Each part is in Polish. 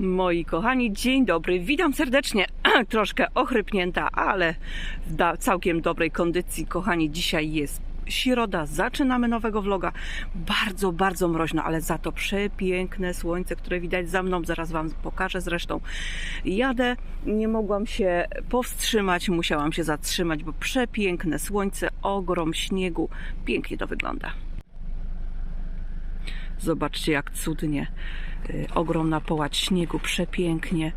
Moi kochani, dzień dobry. Witam serdecznie. Troszkę ochrypnięta, ale w całkiem dobrej kondycji. Kochani, dzisiaj jest środa. Zaczynamy nowego vloga. Bardzo, bardzo mroźno, ale za to przepiękne słońce, które widać za mną. Zaraz Wam pokażę zresztą. Jadę. Nie mogłam się powstrzymać. Musiałam się zatrzymać, bo przepiękne słońce, ogrom śniegu. Pięknie to wygląda. Zobaczcie, jak cudnie. Y, Ogromna połać śniegu, przepięknie.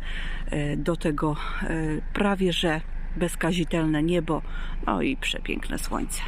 Y, Do tego y, prawie że bezkazitelne niebo, no i przepiękne słońce.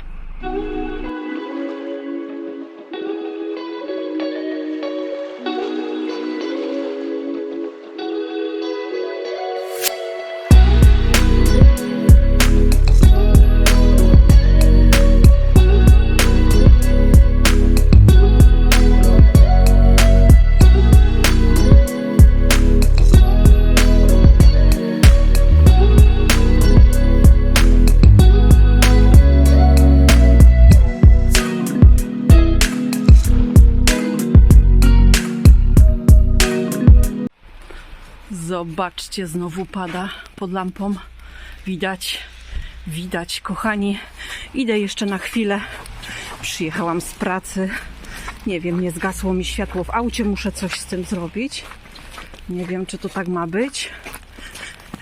Zobaczcie, znowu pada pod lampą. Widać, widać, kochani. Idę jeszcze na chwilę. Przyjechałam z pracy. Nie wiem, nie zgasło mi światło w aucie. Muszę coś z tym zrobić. Nie wiem, czy to tak ma być.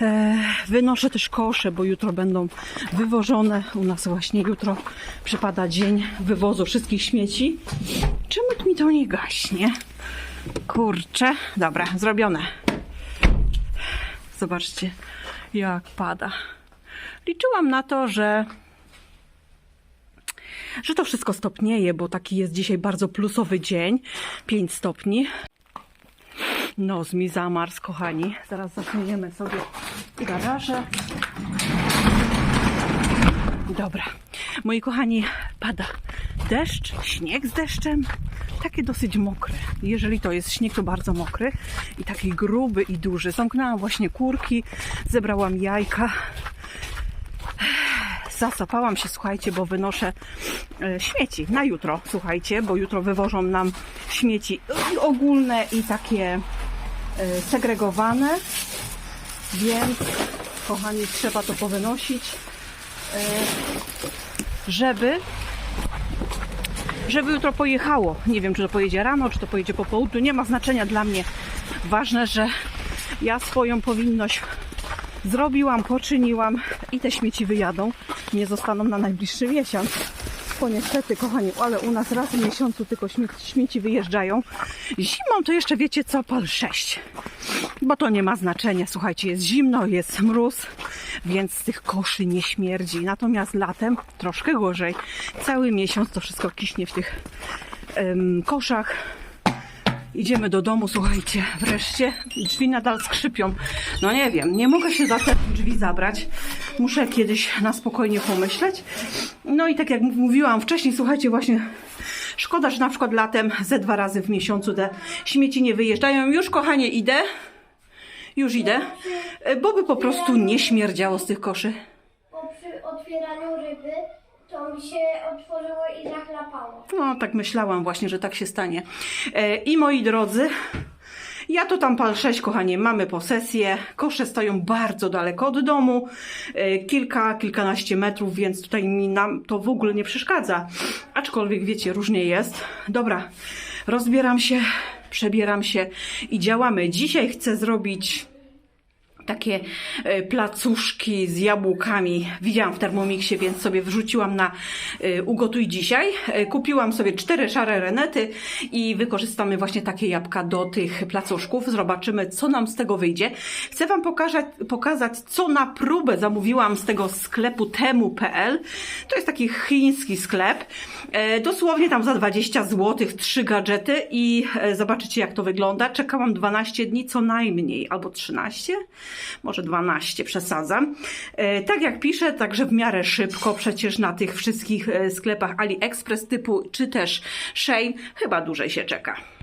E, wynoszę też kosze, bo jutro będą wywożone. U nas właśnie jutro przypada dzień wywozu wszystkich śmieci. Czemu mi to nie gaśnie? Kurczę. Dobra, zrobione. Zobaczcie, jak pada. Liczyłam na to, że, że to wszystko stopnieje, bo taki jest dzisiaj bardzo plusowy dzień. 5 stopni. Nos mi zamarzł, kochani. Zaraz zasuniemy sobie garaże. Dobra. Moi kochani, pada deszcz, śnieg z deszczem. Takie dosyć mokre. Jeżeli to jest śnieg, to bardzo mokry i taki gruby i duży. Zamknęłam właśnie kurki, zebrałam jajka. Zasapałam się, słuchajcie, bo wynoszę e, śmieci na jutro, słuchajcie, bo jutro wywożą nam śmieci i ogólne i takie e, segregowane, więc kochani, trzeba to powynosić, żeby żeby jutro pojechało. Nie wiem, czy to pojedzie rano, czy to pojedzie po południu. Nie ma znaczenia dla mnie. Ważne, że ja swoją powinność zrobiłam, poczyniłam i te śmieci wyjadą. Nie zostaną na najbliższy miesiąc. Bo niestety, kochani, ale u nas raz w miesiącu tylko śmieci, śmieci wyjeżdżają. Zimą to jeszcze wiecie co, pal 6. Bo to nie ma znaczenia. Słuchajcie, jest zimno, jest mróz, więc z tych koszy nie śmierdzi. Natomiast latem troszkę gorzej. Cały miesiąc to wszystko kiśnie w tych em, koszach. Idziemy do domu, słuchajcie, wreszcie. Drzwi nadal skrzypią. No nie wiem, nie mogę się za te drzwi zabrać. Muszę kiedyś na spokojnie pomyśleć. No i tak jak mówiłam wcześniej, słuchajcie, właśnie szkoda, że na przykład latem ze dwa razy w miesiącu te śmieci nie wyjeżdżają. Już, kochanie, idę. Już idę. Bo by po prostu nie śmierdziało z tych koszy. bo przy otwieraniu ryby to mi się otworzyło i zachlapało. No, tak myślałam właśnie, że tak się stanie. E, I moi drodzy, ja to tam pal 6, kochanie, mamy posesję. Kosze stoją bardzo daleko od domu, e, kilka, kilkanaście metrów, więc tutaj mi nam to w ogóle nie przeszkadza. Aczkolwiek wiecie, różnie jest. Dobra, rozbieram się, przebieram się i działamy. Dzisiaj chcę zrobić takie e, placuszki z jabłkami. Widziałam w Thermomixie, więc sobie wrzuciłam na e, ugotuj dzisiaj. E, Kupiłam sobie cztery szare renety i wykorzystamy właśnie takie jabłka do tych placuszków. Zobaczymy, co nam z tego wyjdzie. Chcę Wam pokazać, pokazać co na próbę zamówiłam z tego sklepu temu.pl. To jest taki chiński sklep. Dosłownie tam za 20 zł, trzy gadżety i zobaczycie, jak to wygląda. Czekałam 12 dni co najmniej, albo 13 może 12 przesadzam. E, tak jak piszę, także w miarę szybko, przecież na tych wszystkich e, sklepach AliExpress typu, czy też Shein, chyba dłużej się czeka.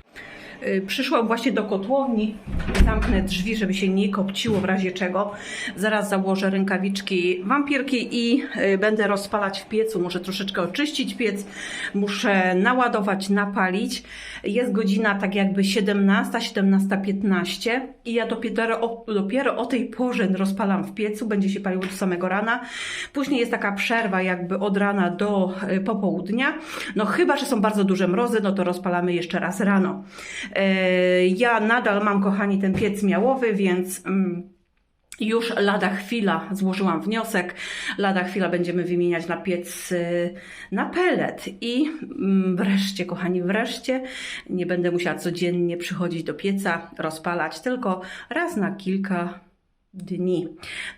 Y, Przyszłam właśnie do kotłowni. Zamknę drzwi, żeby się nie kopciło w razie czego. Zaraz założę rękawiczki wampirki i y, będę rozpalać w piecu. Muszę troszeczkę oczyścić piec. Muszę naładować, napalić. Jest godzina tak jakby 17, 17.15 i ja dopiero o, dopiero o tej porze rozpalam w piecu. Będzie się paliło do samego rana. Później jest taka przerwa jakby od rana do y, popołudnia. No chyba, że są bardzo duże mrozy, no to rozpalamy jeszcze raz rano. E, Ja nadal mam, kochani, ten piec miałowy, więc mm, już lada chwila złożyłam wniosek. Lada chwila będziemy wymieniać na piec y, na pelet. I mm, wreszcie, kochani, wreszcie nie będę musiała codziennie przychodzić do pieca, rozpalać, tylko raz na kilka dni.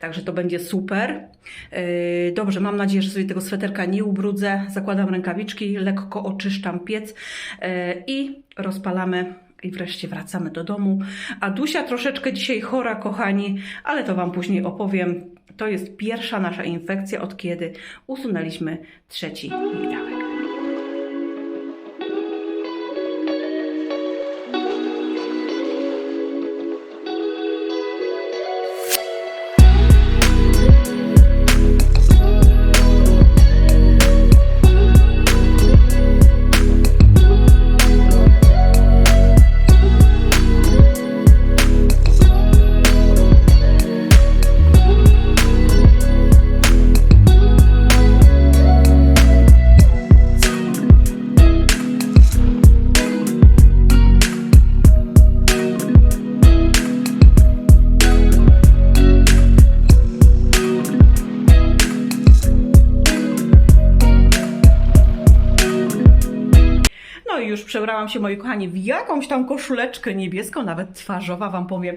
Także to będzie super. Yy, Dobrze, mam nadzieję, że sobie tego sweterka nie ubrudzę. Zakładam rękawiczki, lekko oczyszczam piec yy, i rozpalamy. I wreszcie wracamy do domu. A Dusia troszeczkę dzisiaj chora, kochani, ale to Wam później opowiem. To jest pierwsza nasza infekcja, od kiedy usunęliśmy trzeci migdałek. Przebrałam się, moi kochani, w jakąś tam koszuleczkę niebieską, nawet twarzowa wam powiem.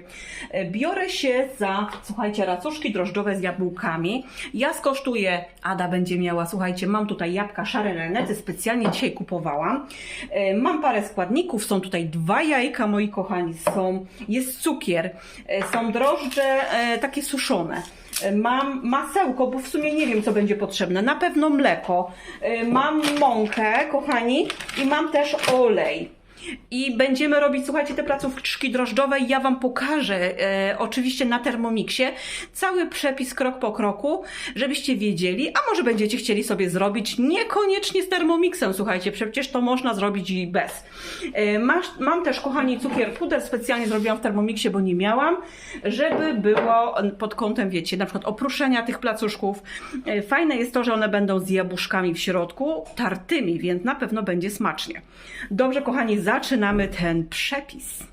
E, Biorę się za, słuchajcie, racuszki drożdżowe z jabłkami. Ja skosztuję, Ada będzie miała, słuchajcie, mam tutaj jabłka szare renety, specjalnie dzisiaj kupowałam. E, Mam parę składników, są tutaj dwa jajka, moi kochani, są, jest cukier, e, są drożdże takie suszone. Mam masełko, bo w sumie nie wiem, co będzie potrzebne. Na pewno mleko. Y, Mam mąkę, kochani, i mam też olej. I będziemy robić, słuchajcie, te placówki drożdżowe ja Wam pokażę e, oczywiście na Thermomixie cały przepis krok po kroku, żebyście wiedzieli, a może będziecie chcieli sobie zrobić niekoniecznie z Thermomixem, słuchajcie, przecież to można zrobić i bez. E, masz, mam też, kochani, cukier puder, specjalnie zrobiłam w Thermomixie, bo nie miałam, żeby było pod kątem, wiecie, na przykład opruszenia tych placuszków. E, Fajne jest to, że one będą z jabłuszkami w środku, tartymi, więc na pewno będzie smacznie. Dobrze, kochani, zaczynamy ten przepis.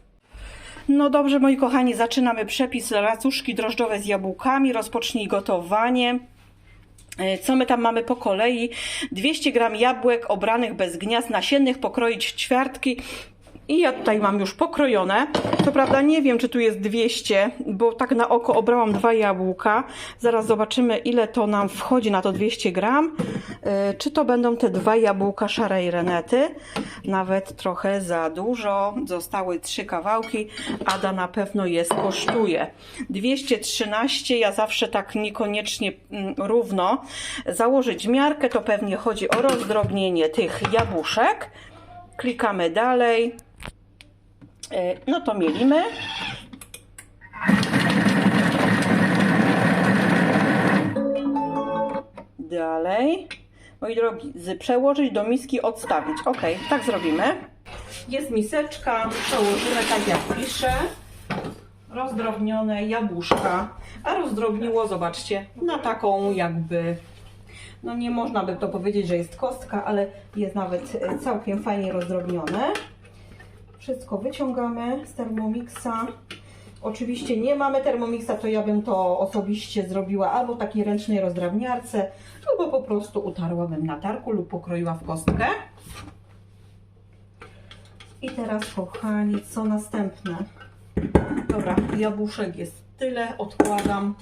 No dobrze, moi kochani, zaczynamy przepis racuszki drożdżowe z jabłkami. Rozpocznij gotowanie. E, Co my tam mamy po kolei? 200 gram jabłek obranych bez gniazd nasiennych, pokroić ćwiartki. I ja tutaj mam już pokrojone. Co prawda nie wiem, czy tu jest 200, bo tak na oko obrałam dwa jabłka. Zaraz zobaczymy, ile to nam wchodzi na to 200 gram. E, Czy to będą te dwa jabłka szarej renety? Nawet trochę za dużo. Zostały trzy kawałki. Ada na pewno jest kosztuje. 213, ja zawsze tak niekoniecznie mm, równo. Założyć miarkę, to pewnie chodzi o rozdrobnienie tych jabłuszek. Klikamy dalej. E, No to mielimy. Dalej. Moi drogi, przełożyć do miski, odstawić. Ok, tak zrobimy. Jest miseczka, przełożymy tak jak piszę. Rozdrobnione jabłuszka. A rozdrobniło, zobaczcie, na taką jakby no nie można by to powiedzieć, że jest kostka, ale jest nawet e, całkiem fajnie rozdrobnione. Wszystko wyciągamy z Thermomixa. Oczywiście nie mamy Thermomixa, to ja bym to osobiście zrobiła albo takiej ręcznej rozdrabniarce, albo po prostu utarłabym na tarku lub pokroiła w kostkę. I teraz, kochani, co następne? Dobra, jabłuszek jest tyle, odkładam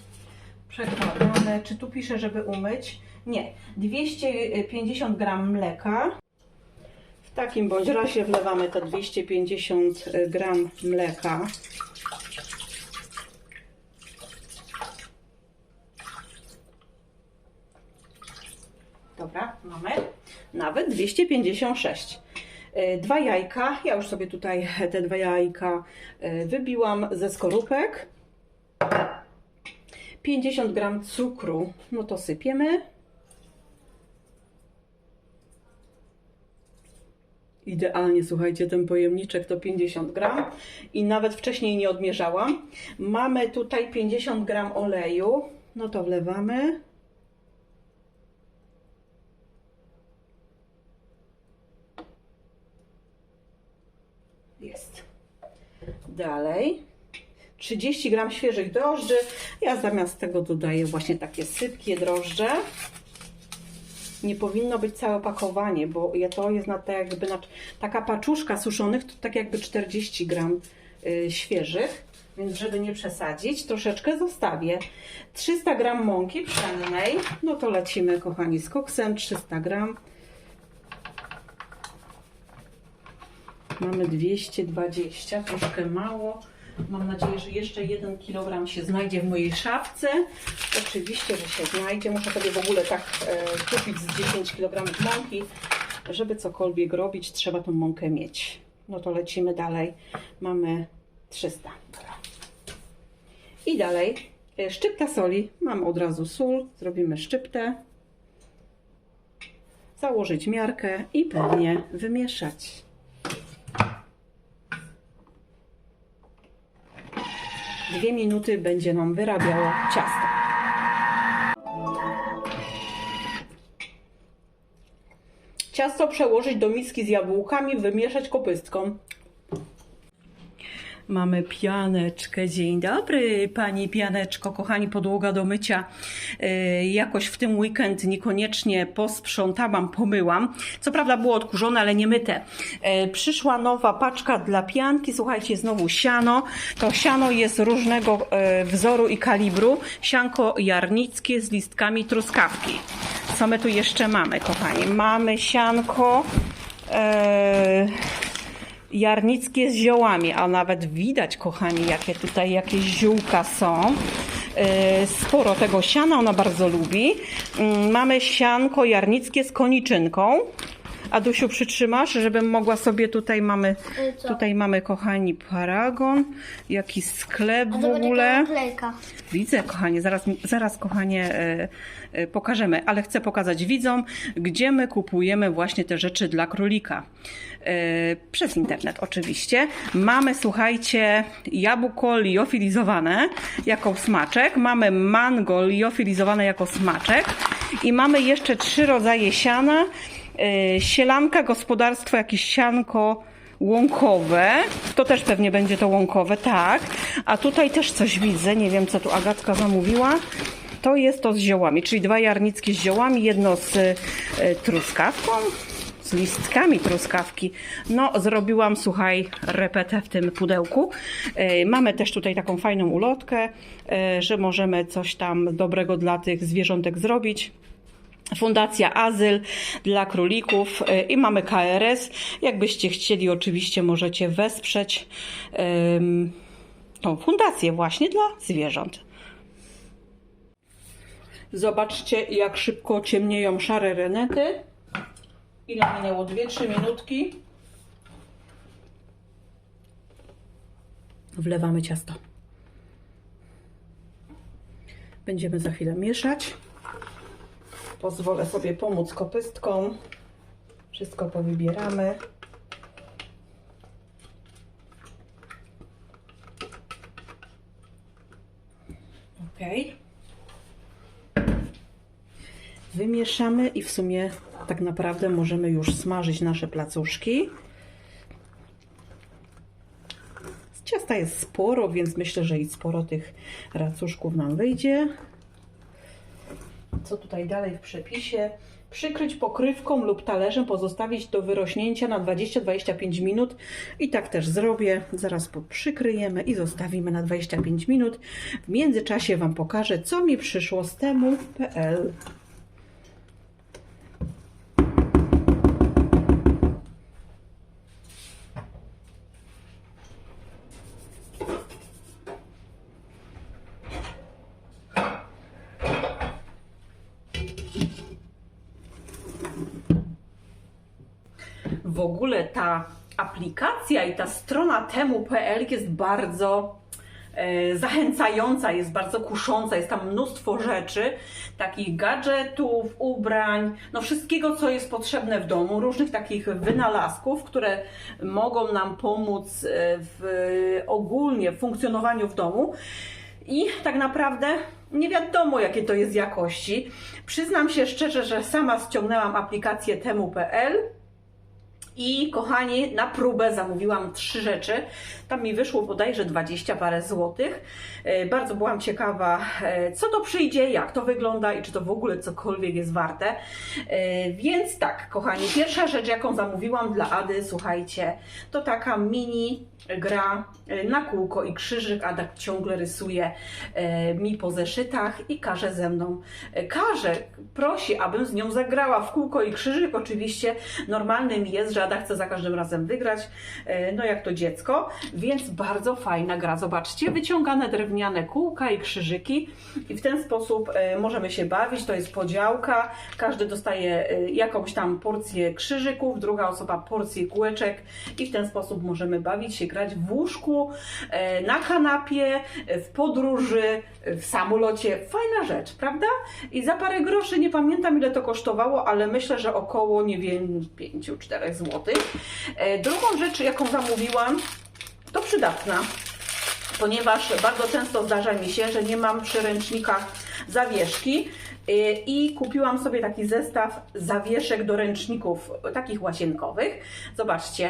przekładane. Czy tu pisze, żeby umyć? Nie. 250 gram mleka. W takim bądź razie wlewamy te 250 gram mleka. Dobra, mamy nawet 256. E, Dwa jajka. Ja już sobie tutaj te dwa jajka e, wybiłam ze skorupek. 50 gram cukru. No to sypiemy. Idealnie, słuchajcie, ten pojemniczek to 50 gram i nawet wcześniej nie odmierzałam. Mamy tutaj 50 gram oleju. No to wlewamy. Jest. Dalej. 30 gram świeżych drożdży. Ja zamiast tego dodaję właśnie takie sypkie drożdże. Nie powinno być całe opakowanie, bo to jest na tak jakby na, taka paczuszka suszonych, to tak jakby 40 gram y, świeżych. Więc żeby nie przesadzić, troszeczkę zostawię. 300 gram mąki pszennej. No to lecimy, kochani, z koksem. 300 gram. Mamy 220, troszkę mało. Mam nadzieję, że jeszcze 1 kg się znajdzie w mojej szafce. Oczywiście, że się znajdzie. Muszę sobie w ogóle tak e, kupić z 10 kg mąki. Żeby cokolwiek robić, trzeba tą mąkę mieć. No to lecimy dalej. Mamy 300. I dalej e, szczypta soli. Mam od razu sól. Zrobimy szczyptę. Założyć miarkę i pewnie wymieszać. Dwie minuty będzie nam wyrabiało ciasto. Ciasto przełożyć do miski z jabłkami, wymieszać kopystką. Mamy pianeczkę. Dzień dobry, pani pianeczko, kochani, podłoga do mycia. Yy, jakoś w tym weekend niekoniecznie posprzątałam, pomyłam. Co prawda było odkurzone, ale nie myte. Yy, przyszła nowa paczka dla pianki. Słuchajcie, znowu siano. To siano jest różnego yy, wzoru i kalibru. Sianko jarnickie z listkami truskawki. Co my tu jeszcze mamy, kochani? Mamy sianko. Yy, jarnickie z ziołami, a nawet widać, kochani, jakie tutaj jakieś ziółka są. Yy, Sporo tego siana ona bardzo lubi. Yy, Mamy sianko jarnickie z koniczynką. Adusiu, przytrzymasz, żebym mogła sobie tutaj mamy, Y, co? tutaj mamy, kochani, paragon, jakiś sklep w ogóle. Widzę, kochanie, zaraz, zaraz kochanie, e, e, pokażemy, ale chcę pokazać widzom, gdzie my kupujemy właśnie te rzeczy dla królika. E, Przez internet oczywiście. Mamy, słuchajcie, jabłko liofilizowane jako smaczek, mamy mango liofilizowane jako smaczek i mamy jeszcze trzy rodzaje siana. E, Sielanka, gospodarstwo, jakieś sianko, łąkowe. To też pewnie będzie to łąkowe, tak. A tutaj też coś widzę, nie wiem co tu Agatka zamówiła. To jest to z ziołami, czyli dwa jarnickie z ziołami, jedno z e, truskawką, listkami truskawki. No, zrobiłam, słuchaj, repetę w tym pudełku. E, Mamy też tutaj taką fajną ulotkę, e, że możemy coś tam dobrego dla tych zwierzątek zrobić. Fundacja Azyl dla królików y, i mamy KRS. Jakbyście chcieli, oczywiście możecie wesprzeć tą fundację właśnie dla zwierząt. Zobaczcie, jak szybko ciemnieją szare renety. Ile minęło? 2-3 minutki. Wlewamy ciasto. Będziemy za chwilę mieszać. Pozwolę sobie pomóc kopystką. Wszystko powybieramy. Ok. Wymieszamy i w sumie tak naprawdę możemy już smażyć nasze placuszki. Ciasta jest sporo, więc myślę, że i sporo tych racuszków nam wyjdzie co tutaj dalej w przepisie. Przykryć pokrywką lub talerzem, pozostawić do wyrośnięcia na 20-25 minut. I tak też zrobię. Zaraz przykryjemy i zostawimy na 25 minut. W międzyczasie Wam pokażę, co mi przyszło z temu.pl. w ogóle ta aplikacja i ta strona temu.pl jest bardzo e, zachęcająca, jest bardzo kusząca, jest tam mnóstwo rzeczy, takich gadżetów, ubrań, no wszystkiego, co jest potrzebne w domu, różnych takich wynalazków, które mogą nam pomóc e, w, ogólnie w funkcjonowaniu w domu. I tak naprawdę nie wiadomo, jakie to jest jakości. Przyznam się szczerze, że sama ściągnęłam aplikację temu.pl i kochani, na próbę zamówiłam trzy rzeczy. Tam mi wyszło bodajże 20 parę złotych. E, Bardzo byłam ciekawa, e, co to przyjdzie, jak to wygląda i czy to w ogóle cokolwiek jest warte. E, Więc tak, kochani, pierwsza rzecz, jaką zamówiłam dla Ady, słuchajcie, to taka mini gra na kółko i krzyżyk. Ada ciągle rysuje mi po zeszytach i każe ze mną, każe, prosi, abym z nią zagrała w kółko i krzyżyk. Oczywiście normalnym jest, że Ada chce za każdym razem wygrać, e, no jak to dziecko, więc bardzo fajna gra. Zobaczcie, wyciągane drewniane kółka i krzyżyki i w ten sposób e, możemy się bawić. To jest podziałka, każdy dostaje e, jakąś tam porcję krzyżyków, druga osoba porcję kółeczek i w ten sposób możemy bawić się, grać w łóżku, na kanapie, w podróży, w samolocie. Fajna rzecz, prawda? I za parę groszy, nie pamiętam ile to kosztowało, ale myślę, że około, nie wiem, 5-4 zł. Drugą rzecz, jaką zamówiłam, to przydatna, ponieważ bardzo często zdarza mi się, że nie mam przy ręcznikach zawieszki y, i kupiłam sobie taki zestaw zawieszek do ręczników takich łazienkowych. Zobaczcie,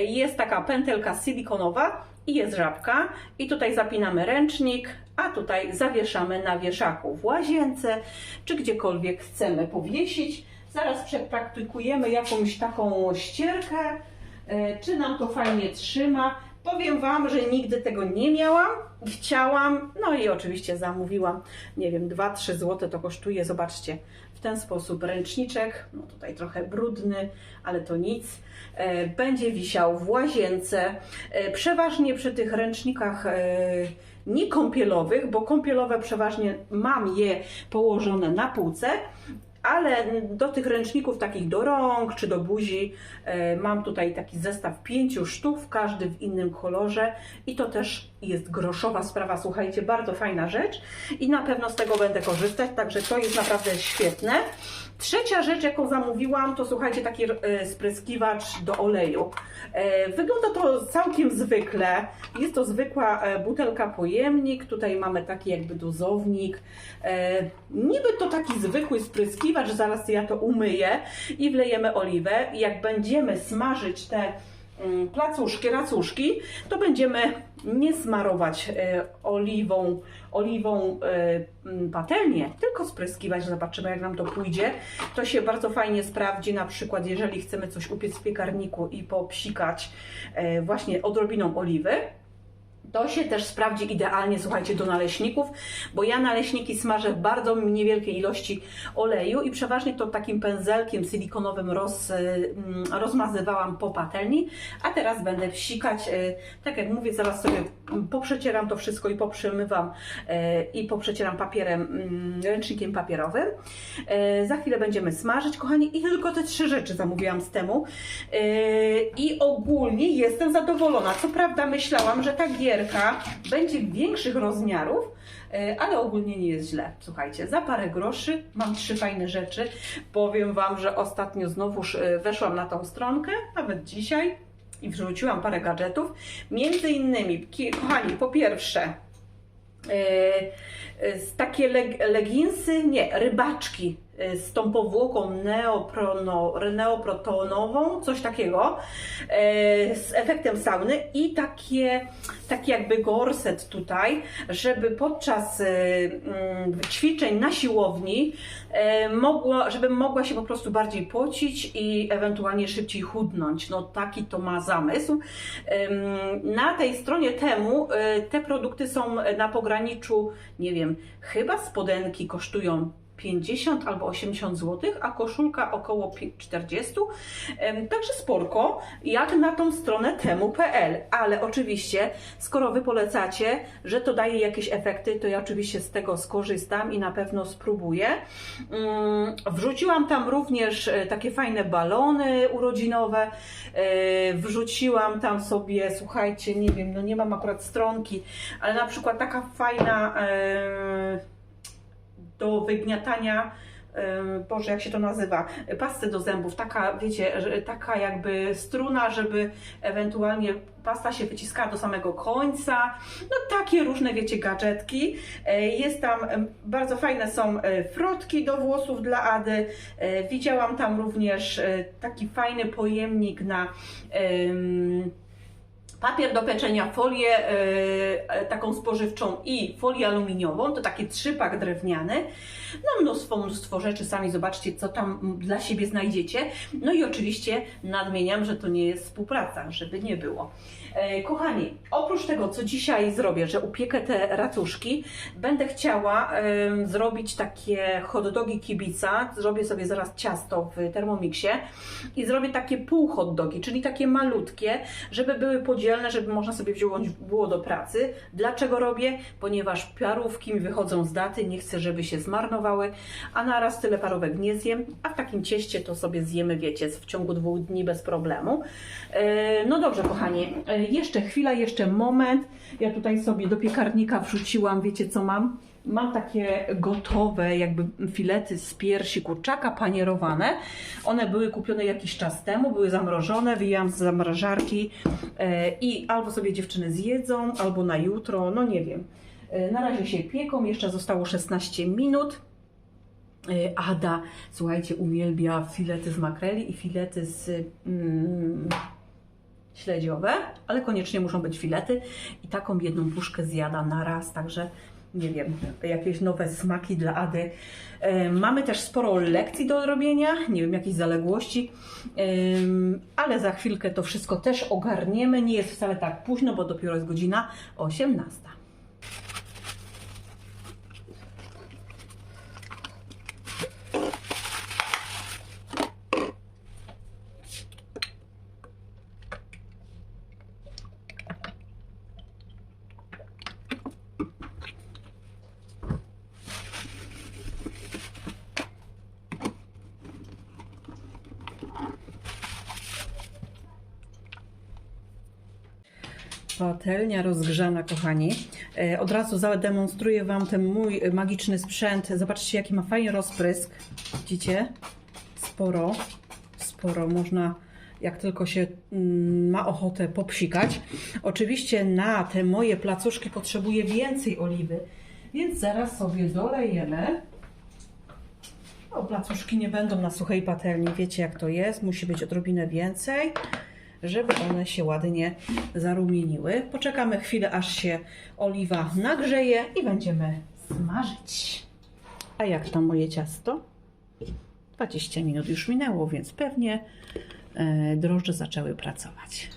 jest taka pętelka silikonowa i jest żabka i tutaj zapinamy ręcznik, a tutaj zawieszamy na wieszaku w łazience czy gdziekolwiek chcemy powiesić. Zaraz przepraktykujemy jakąś taką ścierkę, y, czy nam to fajnie trzyma. Powiem Wam, że nigdy tego nie miałam, chciałam, no i oczywiście zamówiłam, nie wiem, 2-3 zł to kosztuje, zobaczcie, w ten sposób ręczniczek, no tutaj trochę brudny, ale to nic, e, będzie wisiał w łazience, e, przeważnie przy tych ręcznikach e, nie kąpielowych, bo kąpielowe przeważnie mam je położone na półce, ale do tych ręczników takich do rąk czy do buzi e, mam tutaj taki zestaw pięciu sztuk, każdy w innym kolorze i to też jest groszowa sprawa, słuchajcie, bardzo fajna rzecz i na pewno z tego będę korzystać, także to jest naprawdę świetne. Trzecia rzecz, jaką zamówiłam, to słuchajcie, taki e, spryskiwacz do oleju. E, Wygląda to całkiem zwykle. Jest to zwykła e, butelka pojemnik. Tutaj mamy taki jakby dozownik. Niby to taki zwykły spryskiwacz, zaraz ja to umyję i wlejemy oliwę. I jak będziemy smażyć te mm, placuszki, racuszki, to będziemy nie smarować e, oliwą, oliwą e, patelnię, tylko spryskiwać. Zobaczymy, jak nam to pójdzie. To się bardzo fajnie sprawdzi, na przykład, jeżeli chcemy coś upiec w piekarniku i popsikać e, właśnie odrobiną oliwy. To się też sprawdzi idealnie, słuchajcie, do naleśników, bo ja naleśniki smażę w bardzo niewielkiej ilości oleju i przeważnie to takim pędzelkiem silikonowym roz, mm, rozmazywałam po patelni, a teraz będę psikać, e, tak jak mówię, zaraz sobie poprzecieram to wszystko i poprzemywam e, i poprzecieram papierem, mm, ręcznikiem papierowym. Za chwilę będziemy smażyć, kochani, i tylko te trzy rzeczy zamówiłam z temu. I ogólnie jestem zadowolona. Co prawda myślałam, że ta gierka będzie większych rozmiarów, e, ale ogólnie nie jest źle. Słuchajcie, za parę groszy mam trzy fajne rzeczy. Powiem Wam, że ostatnio znowuż e, weszłam na tą stronkę, nawet dzisiaj, i wrzuciłam parę gadżetów. Między innymi, kochani, po pierwsze, e, z takie leg leginsy, nie, rybaczki z tą powłoką neoprono, neoprotonową, coś takiego, e, z efektem sauny i takie, taki jakby gorset tutaj, żeby podczas e, mm, ćwiczeń na siłowni mogło, żebym mogła się po prostu bardziej pocić i ewentualnie szybciej chudnąć. No taki to ma zamysł. Na tej stronie temu te produkty są na pograniczu, nie wiem, chyba spodenki kosztują 50 albo 80 zł, a koszulka około pi- 40. Em, Także sporko, jak na tą stronę temu.pl. Ale oczywiście, skoro Wy polecacie, że to daje jakieś efekty, to ja oczywiście z tego skorzystam i na pewno spróbuję. Mm, Wrzuciłam tam również e, takie fajne balony urodzinowe. E, Wrzuciłam tam sobie, słuchajcie, nie wiem, no nie mam akurat stronki, ale na przykład taka fajna e, do wygniatania. Boże, jak się to nazywa? Pasty do zębów, taka, wiecie, taka jakby struna, żeby ewentualnie pasta się wyciskała do samego końca. No takie różne, wiecie, gadżetki. E, Jest tam, bardzo fajne są e, frotki do włosów dla Ady. E, Widziałam tam również taki fajny pojemnik na papier do pieczenia, folię e, taką spożywczą i folię aluminiową, to taki trzypak drewniany. No mnóstwo, mnóstwo rzeczy, sami zobaczcie, co tam dla siebie znajdziecie. No i oczywiście nadmieniam, że to nie jest współpraca, żeby nie było. E, Kochani, oprócz tego, co dzisiaj zrobię, że upiekę te racuszki, będę chciała em, zrobić takie hot dogi kibica. Zrobię sobie zaraz ciasto w Thermomixie i zrobię takie pół hot dogi, czyli takie malutkie, żeby były podzielne, żeby można sobie wziąć było do pracy. Dlaczego robię? Ponieważ parówki mi wychodzą z daty, nie chcę, żeby się zmarnowały, a naraz tyle parówek nie zjem, a w takim cieście to sobie zjemy, wiecie, w ciągu dwóch dni bez problemu. E, No dobrze, kochani, e, jeszcze chwila, jeszcze moment. Ja tutaj sobie do piekarnika wrzuciłam, wiecie co mam? Mam takie gotowe jakby filety z piersi kurczaka panierowane. One były kupione jakiś czas temu, były zamrożone, wyjęłam z zamrażarki e, i albo sobie dziewczyny zjedzą, albo na jutro, no nie wiem. E, Na razie się pieką, jeszcze zostało 16 minut. E, Ada, słuchajcie, uwielbia filety z makreli i filety z mm, śledziowe, ale koniecznie muszą być filety i taką jedną puszkę zjada na raz, także nie wiem, jakieś nowe smaki dla Ady. E, Mamy też sporo lekcji do robienia, nie wiem, jakieś zaległości, ale za chwilkę to wszystko też ogarniemy. Nie jest wcale tak późno, bo dopiero jest godzina 18. Patelnia rozgrzana, kochani. E, Od razu zademonstruję Wam ten mój magiczny sprzęt. Zobaczcie, jaki ma fajny rozprysk. Widzicie? Sporo, sporo. Można, jak tylko się mm, ma ochotę, popsikać. Oczywiście na te moje placuszki potrzebuję więcej oliwy, więc zaraz sobie dolejemy. O, placuszki nie będą na suchej patelni. Wiecie, jak to jest. Musi być odrobinę więcej żeby one się ładnie zarumieniły. Poczekamy chwilę, aż się oliwa nagrzeje i będziemy smażyć. A jak tam moje ciasto? 20 minut już minęło, więc pewnie e, drożdże zaczęły pracować.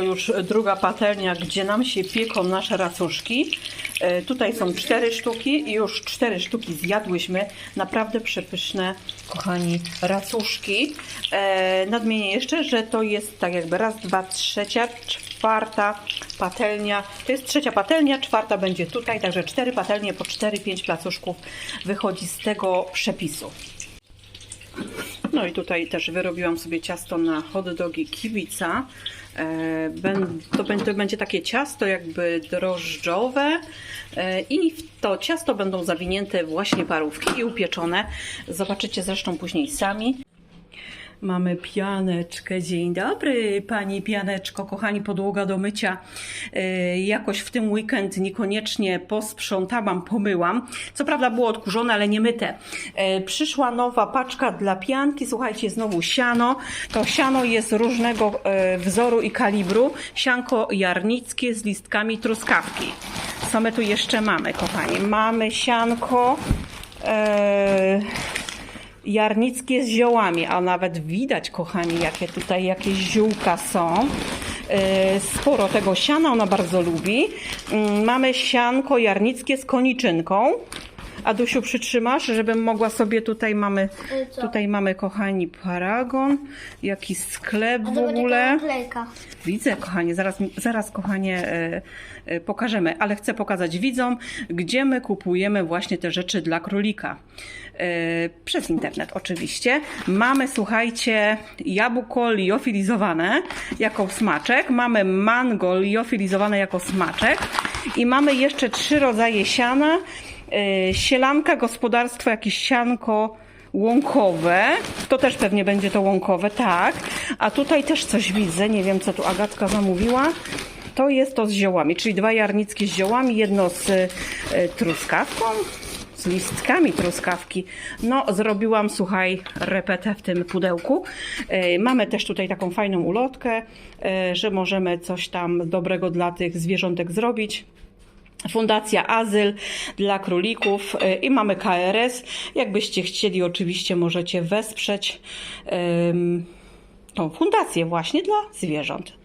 Już druga patelnia, gdzie nam się pieką nasze racuszki. E, Tutaj są cztery sztuki i już cztery sztuki zjadłyśmy. Naprawdę przepyszne, kochani, racuszki. E, nadmienię jeszcze, że to jest tak jakby raz, dwa, trzecia, czwarta patelnia. To jest trzecia patelnia, czwarta będzie tutaj, także cztery patelnie po cztery, pięć placuszków wychodzi z tego przepisu. No i tutaj też wyrobiłam sobie ciasto na hot dogi kibica. E, ben- To będzie, to będzie takie ciasto jakby drożdżowe e, i w to ciasto będą zawinięte właśnie parówki i upieczone. Zobaczycie zresztą później sami. Mamy pianeczkę. Dzień dobry, pani pianeczko, kochani, podłoga do mycia. E, Jakoś w tym weekend niekoniecznie posprzątałam, pomyłam. Co prawda było odkurzone, ale nie myte. E, Przyszła nowa paczka dla pianki. Słuchajcie, znowu siano. To siano jest różnego e, wzoru i kalibru. Sianko jarnickie z listkami truskawki. Co my tu jeszcze mamy, kochani? Mamy sianko. Jarnickie z ziołami, a nawet widać, kochani, jakie tutaj jakieś ziółka są. Yy, Sporo tego siana ona bardzo lubi. Mm, Mamy sianko jarnickie z koniczynką. Adusiu, przytrzymasz, żebym mogła sobie tutaj mamy, Y, co? tutaj mamy kochani paragon, jakiś sklep w ogóle. naklejka. Widzę, kochanie, zaraz, zaraz kochanie, e, e, pokażemy, ale chcę pokazać widzom, gdzie my kupujemy właśnie te rzeczy dla królika. E, Przez internet oczywiście. Mamy, słuchajcie, jabłko liofilizowane jako smaczek, mamy mango liofilizowane jako smaczek i mamy jeszcze trzy rodzaje siana. E, Sielanka, gospodarstwo, jakieś sianko, łąkowe. To też pewnie będzie to łąkowe, tak. A tutaj też coś widzę, nie wiem co tu Agatka zamówiła. To jest to z ziołami, czyli dwa jarnickie z ziołami, jedno z e, truskawką, z listkami truskawki. No, zrobiłam, słuchaj, repetę w tym pudełku. E, Mamy też tutaj taką fajną ulotkę, że możemy coś tam dobrego dla tych zwierzątek zrobić. Fundacja Azyl dla królików y, i mamy KRS. Jakbyście chcieli, oczywiście możecie wesprzeć tą fundację właśnie dla zwierząt.